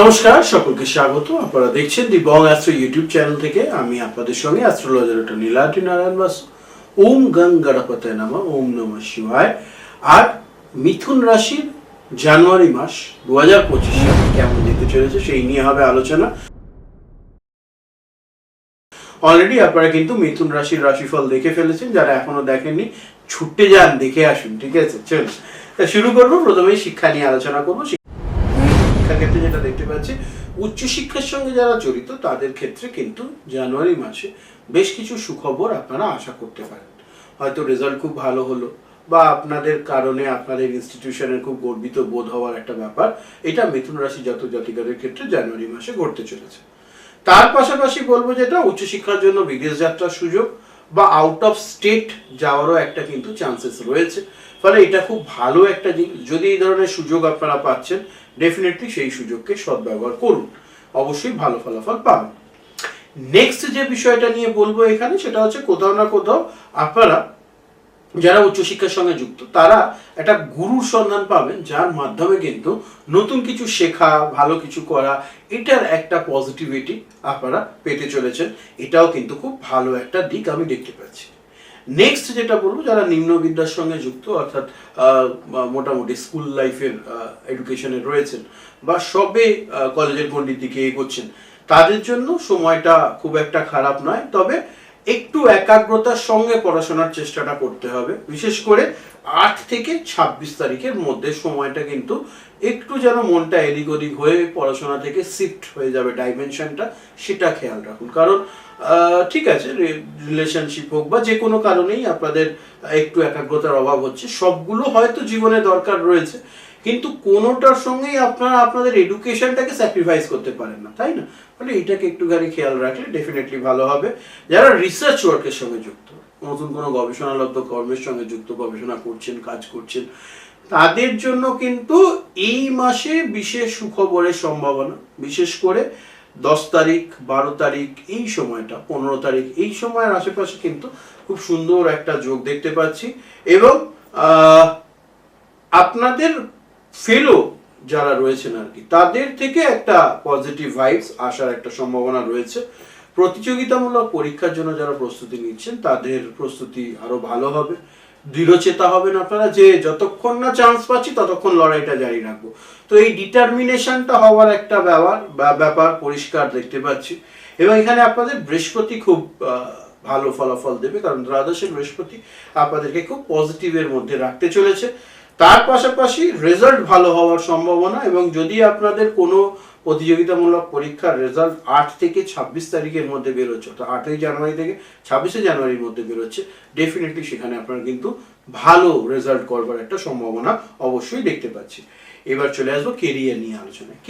নমস্কার, সকলকে স্বাগত। আপনারা দেখছেন the Bong astro YouTube channel থেকে। আমি আপনাদের সঙ্গে অ্যাস্ট্রোলজার ওটা নীলাদ্রি নারায়ণ বাস। ওম গং গণপতায় নামা, ওম নম শিবায়। আর মিথুন রাশির জানুয়ারি মাস দু হাজার পঁচিশ কেমন যেতে চলেছে সেই নিয়ে হবে আলোচনা। অলরেডি আপনারা কিন্তু মিথুন রাশির রাশিফল দেখে ফেলেছেন, যারা এখনও দেখেননি, ছুটে যান, দেখে আসুন, ঠিক আছে? চলুন। তা শুরু করব, প্রথমেই শিক্ষা নিয়ে আলোচনা করব। শিক্ষাক্ষেত্রে যেটা দেখতে পাচ্ছি, উচ্চশিক্ষার সঙ্গে যারা জড়িত, তাদের ক্ষেত্রে কিন্তু জানুয়ারি মাসে বেশ কিছু সুখবর আপনারা আশা করতে পারেন। হয়তো রেজাল্ট খুব ভালো হলো, বা আপনাদের কারণে আপনাদের ইনস্টিটিউশনের খুব গর্বিত বোধ হওয়ার একটা ব্যাপার। এটা মিথুন রাশি জাতক জাতিকাদের ক্ষেত্রে জানুয়ারি মাসে ঘটতে চলেছে। তার পাশাপাশি বলব যেটা, উচ্চশিক্ষার জন্য বিদেশ যাত্রার সুযোগ, বা আউট অফ স্টেট যাওয়ারও একটা কিন্তু চান্সেস রয়েছে। ফলে এটা খুব ভালো একটা জিনিস। যদি এই ধরনের সুযোগ আপনারা পাচ্ছেন ডেফিনেটলি সেই সুযোগকে সদ্ব্যবহার করুন। অবশ্যই ভালো ফলাফল পাবেন। নেক্সট যে বিষয়টা নিয়ে বলব এখানে, সেটা হচ্ছে কোথাও না কোথাও আপনারা, যারা উচ্চশিক্ষার সঙ্গে যুক্ত, তারা একটা গুরুর সন্ধান পাবেন, যার মাধ্যমে কিন্তু নতুন কিছু শেখা, ভালো কিছু করা, এটার একটা পজিটিভিটি আপনারা পেতে চলেছেন। এটাও কিন্তু খুব ভালো একটা দিক আমি দেখতে পাচ্ছি। নেক্সট যেটা বলব, যারা নিম্নবিদ্যার সঙ্গে যুক্ত, অর্থাৎ মোটামুটি স্কুল লাইফের এডুকেশনে রয়েছেন বা সবে কলেজের গণ্ডির দিকে এগোচ্ছেন তাদের জন্য সময়টা খুব একটা খারাপ নয়। তবে একটু একাগ্রতার সঙ্গে পড়াশোনার চেষ্টাটা করতে হবে। বিশেষ করে আট থেকে ছাব্বিশ তারিখের মধ্যে সময়টা কিন্তু একটু যেন মনটা এদিক ওদিক হয়ে পড়াশোনা থেকে শিফট হয়ে যাবে ডাইমেনশনটা সেটা খেয়াল রাখুন। কারণ ঠিক আছে রিলেশনশিপ হোক বা যে কোনো কারণেই আপনাদের একটু একাগ্রতার অভাব হচ্ছে, সবগুলো হয়তো জীবনে দরকার রয়েছে। কিন্তু কোনোটার সঙ্গেই আপনারা আপনাদের এডুকেশনটাকে স্যাক্রিফাইস করতে পারেন না, তাই না? ফলে এটাকে একটুখানি খেয়াল রাখলে ডেফিনেটলি ভালো হবে। যারা রিসার্চ ওয়ার্কের সঙ্গে যুক্ত, নতুন কোনো গবেষণালব্ধ কর্মের সঙ্গে যুক্ত, গবেষণা করছেন, কাজ করছেন, তাদের জন্য কিন্তু এই মাসে বিশেষ সুখবরের সম্ভাবনা। বিশেষ করে দশ তারিখ, বারো তারিখ, এই সময়টা, পনেরো তারিখ, এই সময়ের আশেপাশে কিন্তু খুব সুন্দর একটা যোগ দেখতে পাচ্ছি। এবং আপনাদের ফেলো যারা রয়েছেন আর কি, তাদের থেকে একটা পজিটিভ ভাইবস আসার একটা সম্ভাবনা রয়েছে। প্রতিযোগিতামূলক পরীক্ষার জন্য যারা প্রস্তুতি নিচ্ছেন, তাদের প্রস্তুতি আরও ভালো হবে। দৃঢ়চেতা হবেন আপনারা যে যতক্ষণ না চান্স পাচ্ছি, ততক্ষণ লড়াইটা জারি রাখব। তো এই ডিটারমিনেশনটা হওয়ার একটা ব্যাপার ব্যাপার পরিষ্কার দেখতে পাচ্ছি। এবং এখানে আপনাদের বৃহস্পতি খুব ভালো ফলাফল দেবে, কারণ দ্বাদশের বৃহস্পতি আপনাদেরকে খুব পজিটিভের মধ্যে রাখতে চলেছে। তার পাশাপাশি রেজাল্ট ভালো হওয়ার সম্ভাবনা এবং যদি আপনাদের কোনো প্রতিযোগিতামূলক পরীক্ষার রেজাল্ট আট থেকে ছাব্বিশ তারিখের মধ্যে বেরোচ্ছে, অর্থাৎ আটই জানুয়ারি থেকে ছাব্বিশে জানুয়ারির মধ্যে বেরোচ্ছে ডেফিনেটলি সেখানে আপনারা কিন্তু ভালো রেজাল্ট করবার একটা সম্ভাবনা অবশ্যই দেখতে পাচ্ছি। এবার চলে আসব কেরিয়ার নিয়ে আলোচনায়।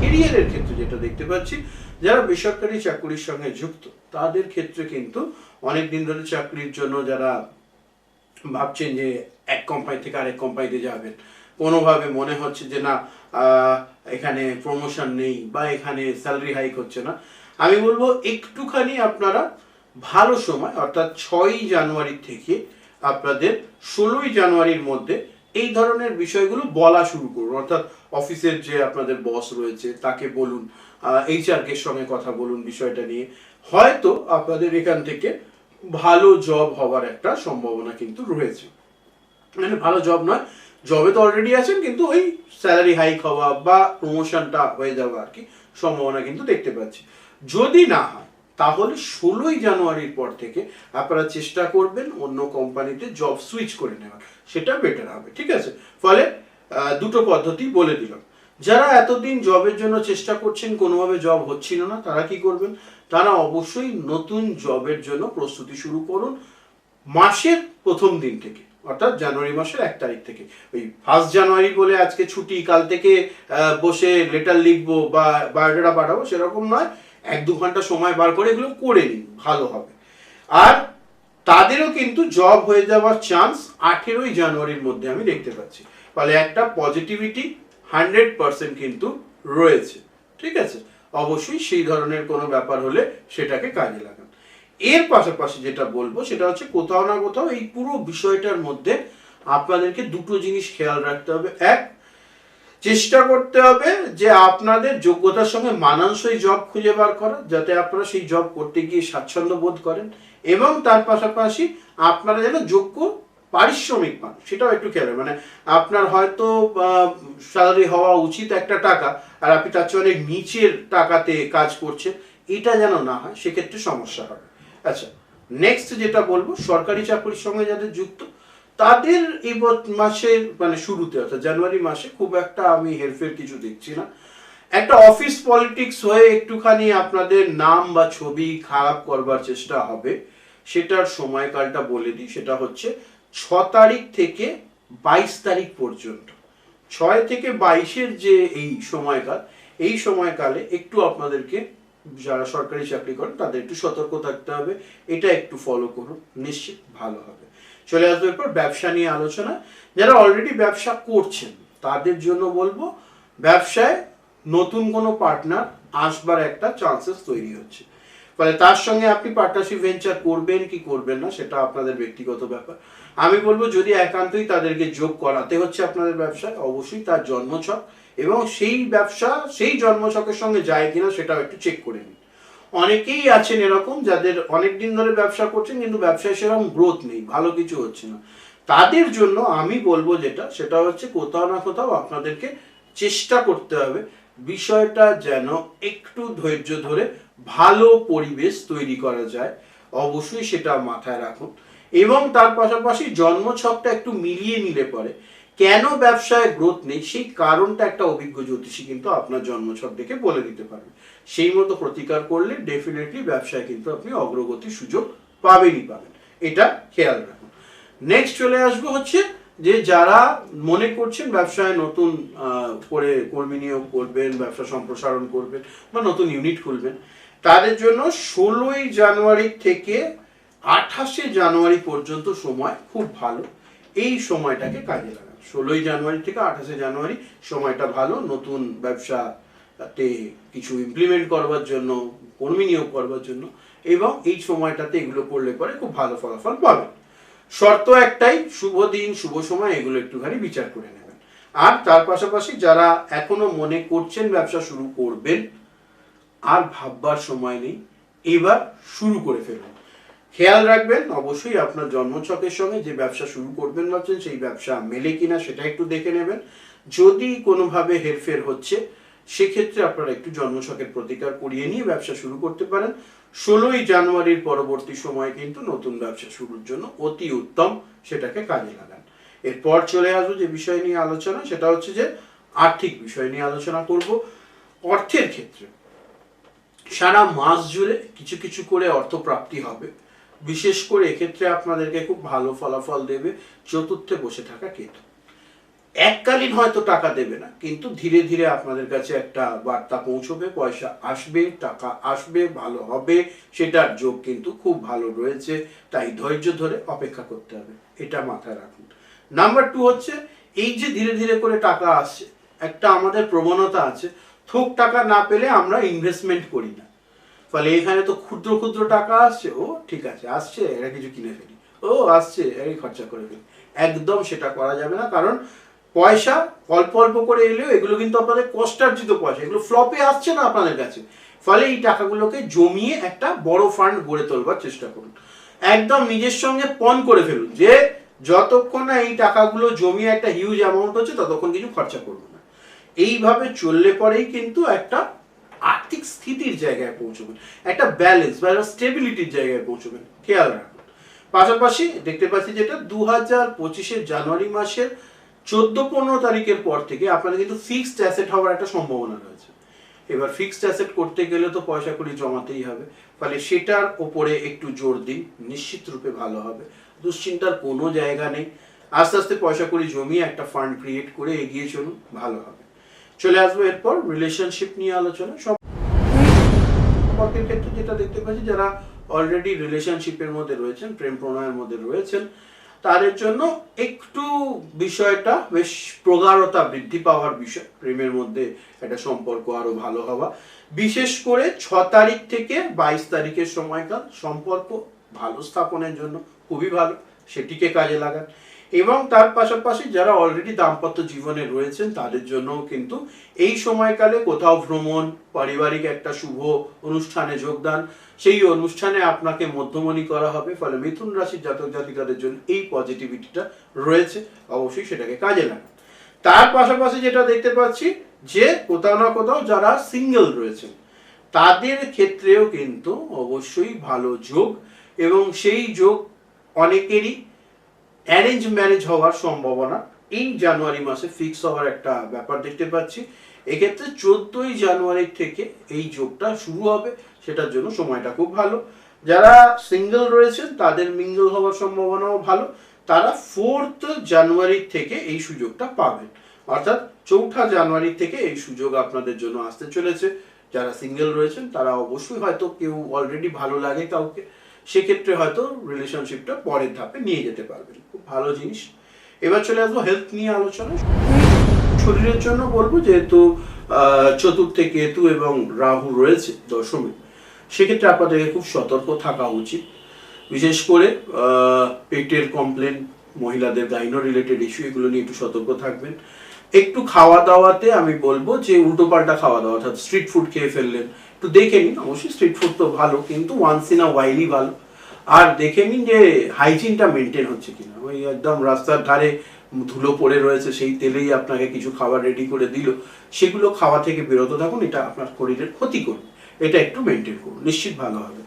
কেরিয়ারের ক্ষেত্রে যেটা দেখতে পাচ্ছি, যারা বেসরকারি চাকরির সঙ্গে যুক্ত, তাদের ক্ষেত্রে কিন্তু অনেক দিন ধরে চাকরির জন্য যারা ভাবছেন যে এক কোম্পানি থেকে আরেক কোম্পানিতে যাবেন। কোনোভাবে মনে হচ্ছে যে না এখানে প্রমোশন নেই বা এখানে স্যালারি হাইক হচ্ছে না। আমি বলব একটুখানি আপনারা ভালো সময়, অর্থাৎ ছয়ই জানুয়ারি থেকে আপনাদের ষোলোই জানুয়ারির মধ্যে এই ধরনের বিষয়গুলো বলা শুরু করুন। অর্থাৎ অফিসের যে আপনাদের বস রয়েছে, তাকে বলুন এইচআরকে সঙ্গে কথা বলুন বিষয়টা নিয়ে। হয়তো আপনাদের এখান থেকে ভালো জব হওয়ার একটা সম্ভাবনা কিন্তু রয়েছে। মানে ভালো জব নয় জবে তো অলরেডি আছেন, কিন্তু ওই স্যালারি হাইক হওয়া বা প্রমোশনটা হয়ে যাওয়া আর কি সম্ভাবনা কিন্তু দেখতে পাচ্ছি। যদি না হয়, তাহলে ষোলোই জানুয়ারির পর থেকে আপনারা চেষ্টা করবেন অন্য কোম্পানিতে জব সুইচ করে নেওয়ার। সেটা বেটার হবে, ঠিক আছে? ফলে দুটো পদ্ধতি বলে দিলাম। যারা এতদিন জবের জন্য চেষ্টা করছেন, কোনোভাবে জব হচ্ছিল না, তারা কি করবেন? তারা অবশ্যই নতুন জবের জন্য প্রস্তুতি শুরু করুন মাসের প্রথম দিন থেকে, অর্থাৎ জানুয়ারি মাসের এক তারিখ থেকে। ওই ফার্স্ট জানুয়ারি বলে আজকে ছুটি, কাল থেকে বসে লেটার লিখব বা বায়োডাটা পাঠাবো, সেরকম নয়। এক দু ঘণ্টা সময় বার করে এগুলো করে নিন, ভালো হবে। আর তাদেরও কিন্তু জব হয়ে যাওয়ার চান্স আঠেরোই জানুয়ারির মধ্যে আমি দেখতে পাচ্ছি। ফলে একটা পজিটিভিটি হান্ড্রেড পার্সেন্ট কিন্তু রয়েছে। ঠিক আছে? অবশ্যই সেই ধরনের কোনো ব্যাপার হলে সেটাকে কাজে লাগান। এর পাশাপাশি যেটা বলব, সেটা হচ্ছে কোথাও না কোথাও এই পুরো বিষয়টার মধ্যে আপনাদেরকে দুটো জিনিস খেয়াল রাখতে হবে। এক, চেষ্টা করতে হবে যে আপনাদের যোগ্যতার সঙ্গে মানানসই জব খুঁজে বার করা, যাতে আপনারা সেই জব করতে গিয়ে স্বাচ্ছন্দ্য বোধ করেন। এবং তার পাশাপাশি আপনারা যেন যোগ্য পারিশ্রমিক পান, সেটাও একটু খেয়াল মানে আপনার হয়তো স্যালারি হওয়া উচিত একটা টাকা, আর আপনি তার চেয়ে অনেক নিচের টাকাতে কাজ করছেন এটা যেন না হয়, সেক্ষেত্রে সমস্যা হবে। আচ্ছা নেক্সট যেটা বলব, সরকারি চাকরির সঙ্গে যাদের যুক্ত, তাদের এই মাসের মানে শুরুতে, অর্থাৎ জানুয়ারি মাসে, খুব একটা আমি হেরফের কিছু দেখছি না। একটা অফিস পলিটিক্স হয়ে একটুখানি আপনাদের নাম বা ছবি খারাপ করবার চেষ্টা হবে, সেটার সময়কালটা বলে দিই, সেটা হচ্ছে ছ তারিখ থেকে বাইশ তারিখ পর্যন্ত। ছয় থেকে বাইশের যে এই সময়কাল, এই সময়কালে একটু আপনাদেরকে, যারা সরকারি চাকরি করেন, তাদের একটু সতর্ক থাকতে হবে। এটা একটু ফলো করুন, নিশ্চিত ভালো হবে। চলে আসবে এরপর ব্যবসা নিয়ে আলোচনা। যারা অলরেডি ব্যবসা করছেন, তাদের জন্য বলব, ব্যবসায় নতুন কোনো পার্টনার আসবার একটা চান্সেস তৈরি হচ্ছে। ফলে তার সঙ্গে আপনি পার্টনারশিপ ভেঞ্চার করবেন কি করবেন না, সেটা আপনাদের ব্যক্তিগত ব্যাপার। আমি বলব, যদি একান্তই তাদেরকে যোগ করাতে হচ্ছে আপনাদের ব্যবসায়, অবশ্যই তার জন্মছক এবং সেই ব্যবসা, সেই জন্মছকের সঙ্গে যায় কিনা সেটাও একটু চেক করে নিন। অনেকেই আছেন এরকম, যাদের অনেক দিন ধরে ব্যবসা করছেন, কিন্তু ব্যবসায় সেরকম গ্রোথ নেই, ভালো কিছু হচ্ছে না। তাদের জন্য আমি বলব যেটা, সেটা হচ্ছে কোথাও না কোথাও আপনাদেরকে চেষ্টা করতে হবে। বিষয়টা যেন একটু ধৈর্য ধরে ভালো পরিবেশ তৈরি করা যায়, অবশ্যই সেটা মাথায় রাখুন। এবং তার পাশাপাশি জন্মছকটা একটু মিলিয়ে নিলে পরে। কেন ব্যবসায় গ্রোথ নেই? সেই কারণটা একটা অভিজ্ঞ জ্যোতিষী কিন্তু আপনার জন্মছক দেখে বলে দিতে পারবে। সেই মতো প্রতিকার করলে ডেফিনেটলি ব্যবসায় কিন্তু আপনি অগ্রগতির সুযোগ পাবেনই পাবেন। এটা খেয়াল রাখুন। নেক্সট চলে আসব হচ্ছে যে যারা মনে করছেন ব্যবসায় নতুন করে কর্মী নিয়োগ করবেন, ব্যবসা সম্প্রসারণ করবেন বা নতুন ইউনিট খুলবেন, তাদের জন্য ষোলোই জানুয়ারি থেকে আঠাশে জানুয়ারি পর্যন্ত সময় খুব ভালো। এই সময়টাকে কাজে লাগান। ষোলোই জানুয়ারি থেকে আঠাশে জানুয়ারি সময়টা ভালো, নতুন ব্যবসাতে কিছু ইমপ্লিমেন্ট করবার জন্য, কর্মী নিয়োগ করবার জন্য, এবং এই সময়টাতে এগুলো করলে পরে খুব ভালো ফলাফল পাবেন। শর্ত একটাই, শুভ দিন, শুভ সময়, এগুলো একটুখানি বিচার করে নেবেন। আর তার পাশাপাশি যারা এখনও মনে করছেন ব্যবসা শুরু করবেন, আর ভাববার সময় নেই, এবার শুরু করে ফেলুন। খেয়াল রাখবেন, অবশ্যই আপনার জন্মছকের সঙ্গে যে ব্যবসা শুরু করবেন ভাবছেন, সেই ব্যবসা মেলে কিনা সেটা একটু দেখে নেবেন। যদি কোনোভাবে হেরফের হচ্ছে সেক্ষেত্রে আপনারা একটু জন্মছকের প্রতিকার করিয়ে নিয়ে ব্যবসা শুরু করতে পারেন। ষোলোই জানুয়ারির পরবর্তী সময় কিন্তু নতুন ব্যবসা শুরুর জন্য অতি উত্তম সেটাকে কাজে লাগান। এরপর চলে আসব যে বিষয় নিয়ে আলোচনা, সেটা হচ্ছে যে আর্থিক বিষয় নিয়ে আলোচনা করব। অর্থের ক্ষেত্রে সারা মাস জুড়ে কিছু কিছু করে অর্থ প্রাপ্তি হবে। বিশেষ করে এক্ষেত্রে আপনাদেরকে খুব ভালো ফলাফল দেবে চতুর্থে বসে থাকা কেতু। এককালীন হয়তো টাকা দেবে না, কিন্তু ধীরে ধীরে আপনাদের কাছে একটা বার্তা পৌঁছবে, পয়সা আসবে, টাকা আসবে, ভালো হবে, সেটার যোগ কিন্তু খুব ভালো রয়েছে, তাই ধৈর্য ধরে অপেক্ষা করতে হবে, এটা মাথায় রাখুন। নাম্বার টু হচ্ছে, এই যে ধীরে ধীরে করে টাকা আসছে, একটা আমাদের প্রবণতা আছে, থোক টাকা না পেলে আমরা ইনভেস্টমেন্ট করি না। ফলে এখানে তো ক্ষুদ্র ক্ষুদ্র টাকা আসছে, ও ঠিক আছে, আসছে, এরা কিছু কিনে ফেলি, ও আসছে এই খরচা করে ফেলি। একদম সেটা করা যাবে না, কারণ পয়সা অল্প অল্প করে এলেও এগুলো কিন্তু আপনাদের কষ্টার্জিত পয়সা। এগুলো ফ্লপে আসছে না আপনাদের কাছে। ফলে এই টাকাগুলোকে জমিয়ে একটা বড় ফান্ড গড়ে তোলবার চেষ্টা করুন। একদম নিজের সঙ্গে পণ করে ফেলুন যে যতক্ষণ না এই টাকাগুলো জমিয়ে একটা হিউজ অ্যামাউন্ট হচ্ছে, ততক্ষণ কিছু খরচা করব না। এইভাবে চললে পরেই কিন্তু একটা আর্থিক স্থিতির জায়গায় পৌঁছবেন। একটা ব্যালেন্স বা একটা স্টেবিলিটির জায়গায় পৌঁছবেন। খেয়াল রাখুন। পাশাপাশি দেখতে পাচ্ছি যেটা দু হাজার পঁচিশের জানুয়ারি মাসের চোদ্দ পনেরো তারিখের পর থেকে আপনাদের কিন্তু ফিক্সড অ্যাসেট হওয়ার একটা সম্ভাবনা রয়েছে। এবার ফিক্সড অ্যাসেট করতে গেলে তো পয়সা কড়ি জমাতেই হবে। ফলে সেটার ওপরে একটু জোর দিন, নিশ্চিত রূপে ভালো হবে। দুশ্চিন্তার কোনো জায়গা নেই। আস্তে আস্তে পয়সা কড়ি জমিয়ে একটা ফান্ড ক্রিয়েট করে এগিয়ে চলুন, ভালো হবে। চলে আসব এরপর রিলেশনশিপ নিয়ে আলোচনা। সব সম্পর্কের ক্ষেত্রে যেটা দেখতে পাচ্ছি, যারা অলরেডি রিলেশনশিপের মধ্যে রয়েছেন, প্রেম প্রণয়ের মধ্যে রয়েছেন তাদের জন্য একটু বিষয়টা বেশ প্রগাঢ়তা বৃদ্ধি পাওয়ার বিষয়। প্রেমের মধ্যে একটা সম্পর্ক আরও ভালো হওয়া। বিশেষ করে ছ তারিখ থেকে বাইশ তারিখের সময়কাল সম্পর্ক ভালো স্থাপনের জন্য খুবই ভালো, সেটিকে কাজে লাগান। এবং তার পাশাপাশি যারা অলরেডি দাম্পত্য জীবনে রয়েছেন, তাদের জন্যও কিন্তু এই সময়কালে কোথাও ভ্রমণ, পারিবারিক একটা শুভ অনুষ্ঠানে যোগদান, সেই অনুষ্ঠানে আপনাকে মধ্যমণি করা হবে। ফলে মিথুন রাশির জাতক জাতিকাদের জন্য এই পজিটিভিটিটা রয়েছে, অবশ্যই সেটাকে কাজে লাগান। তার পাশাপাশি যেটা দেখতে পাচ্ছি, যে কোথাও না কোথাও যারা সিঙ্গেল রয়েছেন, তাদের ক্ষেত্রেও কিন্তু অবশ্যই ভালো যোগ এবং সেই যোগ অনেকেরই অ্যারেঞ্জ ম্যারেজ হওয়ার সম্ভাবনা এই জানুয়ারি মাসে ফিক্স হওয়ার একটা ব্যাপার দেখতে পাচ্ছি। এক্ষেত্রে চোদ্দই জানুয়ারি থেকে এই যোগটা শুরু হবে, সেটার জন্য সময়টা খুব ভালো। যারা সিঙ্গেল রয়েছেন, তাদের মিঙ্গল হওয়ার সম্ভাবনাও ভালো। তারা ফোর্থ জানুয়ারি থেকে এই সুযোগটা পাবেন। অর্থাৎ চৌঠা জানুয়ারি থেকে এই সুযোগ আপনাদের জন্য আসতে চলেছে। যারা সিঙ্গেল রয়েছেন, তারা অবশ্যই হয়তো কেউ অলরেডি ভালো লাগে কাউকে। সেক্ষেত্রে হয়তো রিলেশনশিপটা পরের ধাপে নিয়ে যেতে পারবেন। খুব ভালো জিনিস। এবার চলে আসব হেলথ নিয়ে আলোচনা শরীরের জন্য বলব যেহেতু চতুর্থে কেতু এবং রাহু রয়েছে দশমে, সেক্ষেত্রে আপনাদেরকে খুব সতর্ক থাকা উচিত। বিশেষ করে পেটের কমপ্লেন মহিলাদের গাইনো রিলেটেড ইস্যু এগুলো নিয়ে একটু সতর্ক থাকবেন। একটু খাওয়া দাওয়াতে আমি বলব যে উল্টো পাল্টা খাওয়া দাওয়া, অর্থাৎ স্ট্রিট ফুড খেয়ে ফেললেন একটু দেখে নিন, অবশ্যই স্ট্রিট ফুড তো ভালো, কিন্তু ওয়ান্স ইন আ ওয়াইলি ভালো। আর দেখে নিন যে হাইজিনটা মেনটেন হচ্ছে কিনা। ওই একদম রাস্তার ধারে ধুলো পড়ে রয়েছে, সেই তেলেই আপনাকে কিছু খাবার রেডি করে দিল। সেগুলো খাওয়া থেকে বিরত থাকুন, এটা আপনার শরীরের ক্ষতি করবে। এটা একটু মেনটেন করুন, নিশ্চিত ভালো হবে।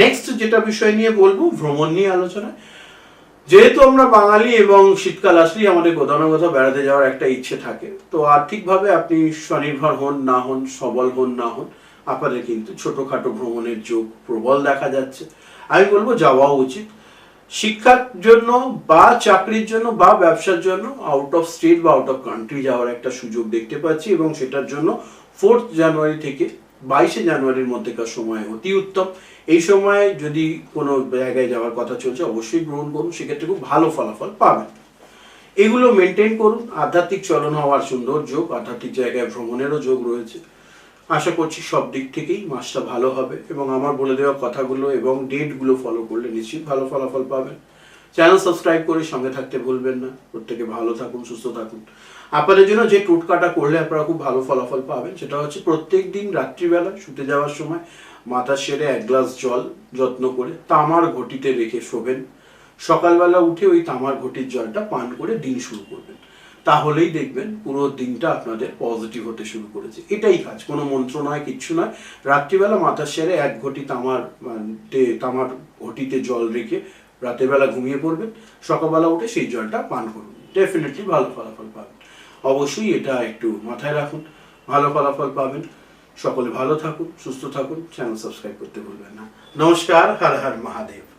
নেক্সট যেটা বিষয় নিয়ে বলব, ভ্রমণ নিয়ে আলোচনা। যেহেতু আমরা বাঙালি এবং শীতকাল আসলেই আমাদের কোথাও না কোথাও বেড়াতে যাওয়ার একটা ইচ্ছে থাকে, তো আর্থিকভাবে আপনি স্বনির্ভর হন, না হন, সবল হন, না হন আপনাদের কিন্তু ছোটখাটো ভ্রমণের যোগ প্রবল দেখা যাচ্ছে। আমি বলব যাওয়াও উচিত। শিক্ষার জন্য বা চাকরির জন্য বা ব্যবসার জন্য আউট অফ স্টেট বা আউট অফ কান্ট্রি যাওয়ার একটা সুযোগ দেখতে পাচ্ছি এবং সেটার জন্য ফোর্থ জানুয়ারি থেকে বাইশে জানুয়ারির মধ্যেকার সময় অতি উত্তম। এই সময় যদি কোনো জায়গায় যাওয়ার কথা চলছে, অবশ্যই গ্রহণ করুন। সেক্ষেত্রে খুব ভালো ফলাফল পাবেন। এগুলো মেনটেন করুন। আধ্যাত্মিক চলন হওয়ার সুন্দর যোগ। আধ্যাত্মিক জায়গায় ভ্রমণেরও যোগ রয়েছে। আশা করছি সব দিক থেকেই মাসটা ভালো হবে এবং আমার বলে দেওয়া কথাগুলো এবং ডেটগুলো ফলো করলে নিশ্চিত ভালো ফলাফল পাবেন। চ্যানেল সাবস্ক্রাইব করে সঙ্গে থাকতে ভুলবেন না। প্রত্যেকে ভালো থাকুন, সুস্থ থাকুন। আপনাদের জন্য যে টোটকাটা করলে আপনারা খুব ভালো ফলাফল পাবেন, সেটা হচ্ছে প্রত্যেক দিন রাত্রিবেলা শুতে যাওয়ার সময় মাথা সেরে এক গ্লাস জল যত্ন করে তামার ঘটিতে রেখে শোবেন। সকালবেলা উঠে ওই তামার ঘটির জলটা পান করে দিন শুরু করবেন। তাহলেই দেখবেন পুরো দিনটা আপনাদের পজিটিভ হতে শুরু করেছে। এটাই কাজ, কোনো মন্ত্র নয়, কিচ্ছু নয়। রাত্রিবেলা মাথার সেরে এক ঘটি তামার তামার ঘটিতে জল রেখে রাতের বেলা ঘুমিয়ে পড়বেন। সকালবেলা উঠে সেই জলটা পান করুন। ডেফিনেটলি ভালো ফলাফল পাবেন। অবশ্যই এটা একটু মাথায় রাখুন। ভালো ফলাফল পাবেন। সকলে ভালো থাকুন, সুস্থ থাকুন। চ্যানেল সাবস্ক্রাইব করতে ভুলবেন না। নমস্কার, হর হর মহাদেব।